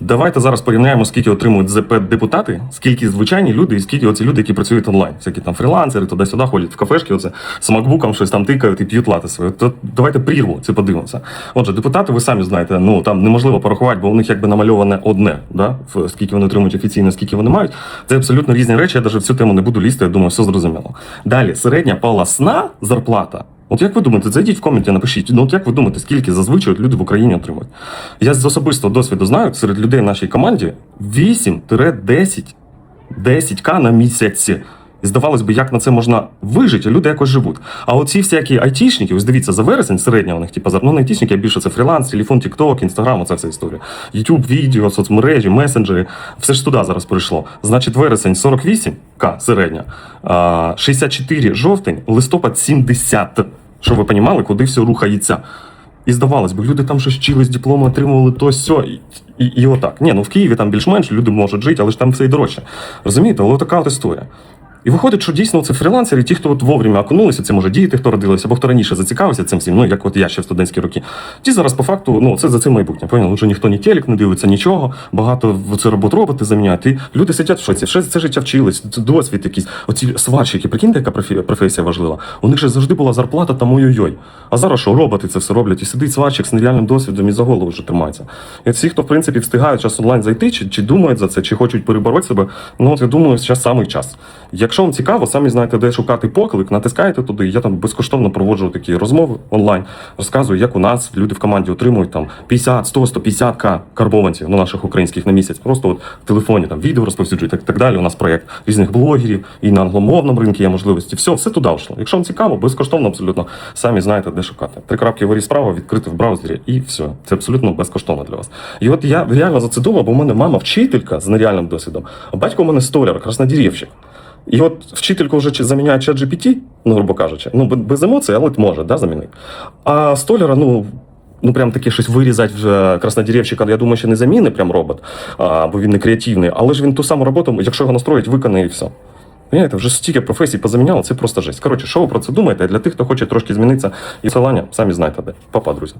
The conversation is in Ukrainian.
Давайте зараз порівняємо, скільки отримують ЗП депутати, скільки звичайні люди, і скільки оці люди, які працюють онлайн. Всякі там фрілансери, туди-сюди ходять в кафешки, оце з макбуком щось там тикають і п'ють лати свої. То давайте прірву це подивимося. Отже, депутати, ви самі знаєте, ну там неможливо порахувати, бо у них якби намальоване одне, да? скільки вони отримують офіційно, скільки вони мають. Це абсолютно різні речі. Я навіть в цю тему не буду лізти. Я думаю, все зрозуміло. Далі середня полосна зарплата. От як ви думаєте, зайдіть в коменті, напишіть. Ну от як ви думаєте, скільки зазвичай люди в Україні отримують? Я з особистого досвіду знаю, серед людей в нашій команді 8-10 10к на місяці. І здавалось би, як на це можна вижити, люди якось живуть. А оці всякі айтішники, ось дивіться, за вересень середня у них, типу, ну, не айтішники, а більше це фріланс, телефон, тікток, інстаграм, оця вся історія. Ютуб, відео, соцмережі, месенджери, все ж туди зараз прийшло. Значить, вересень 48к середня, 64 жовтень, листопад 70. Щоб ви розуміли, куди все рухається. І здавалось би, люди там щось вчились, дипломи отримували то сьо. І, і, і отак. Ні, ну в Києві там більш-менш люди можуть жити, але ж там все і дорожче. Розумієте, але така от історія. І виходить, що дійсно це фрілансери, ті, хто от вовремя окунулися, це може діти, хто родилися, або хто раніше зацікавився цим всім, ну як от я ще в студентські роки. Ті зараз по факту, ну це за це майбутнє. Поняли? Вже ніхто ні телек не дивиться, нічого. Багато це робот роботи заміняють. І люди сидять в шоці, ще це життя вчились, досвід якийсь. Оці сварщики, прикиньте, яка професія важлива. У них же завжди була зарплата там ой-ой-ой. А зараз що роботи це все роблять, і сидить сварщик з нереальним досвідом і за голову вже тримається. І всі, хто в принципі встигають час онлайн зайти, чи, чи думають за це, чи хочуть перебороти себе, ну я думаю, зараз самий час. Якщо вам цікаво, самі знаєте, де шукати поклик, натискаєте туди. Я там безкоштовно проводжу такі розмови онлайн, розказую, як у нас люди в команді отримують там 50, 100, 150 к карбованців, ну наших українських на місяць. Просто от в телефоні там відео розповсюджують, так, так далі. У нас проєкт різних блогерів і на англомовному ринку є можливості. Все, все туди йшло. Якщо вам цікаво, безкоштовно абсолютно самі знаєте, де шукати. Три крапки вгорі справа, відкрити в браузері, і все. Це абсолютно безкоштовно для вас. І от я реально за це думав, бо в мене мама вчителька з нереальним досвідом, а батько у мене столяр, краснодірівщик. І от вчительку вже заміняє чат GPT, ну, грубо кажучи, ну без емоцій, але може да, замінити. А столяра, ну. Ну, прям таке щось вирізати вже краснодірівщика, я думаю, ще не заміни прям робот, а, бо він не креативний. Але ж він ту саму роботу, якщо його настроїть, виконає і все. Понимаєте, вже стільки професій позаміняло, це просто жесть. Коротше, що ви про це думаєте? Для тих, хто хоче трошки змінитися і посилання, самі знаєте де. Папа, друзі.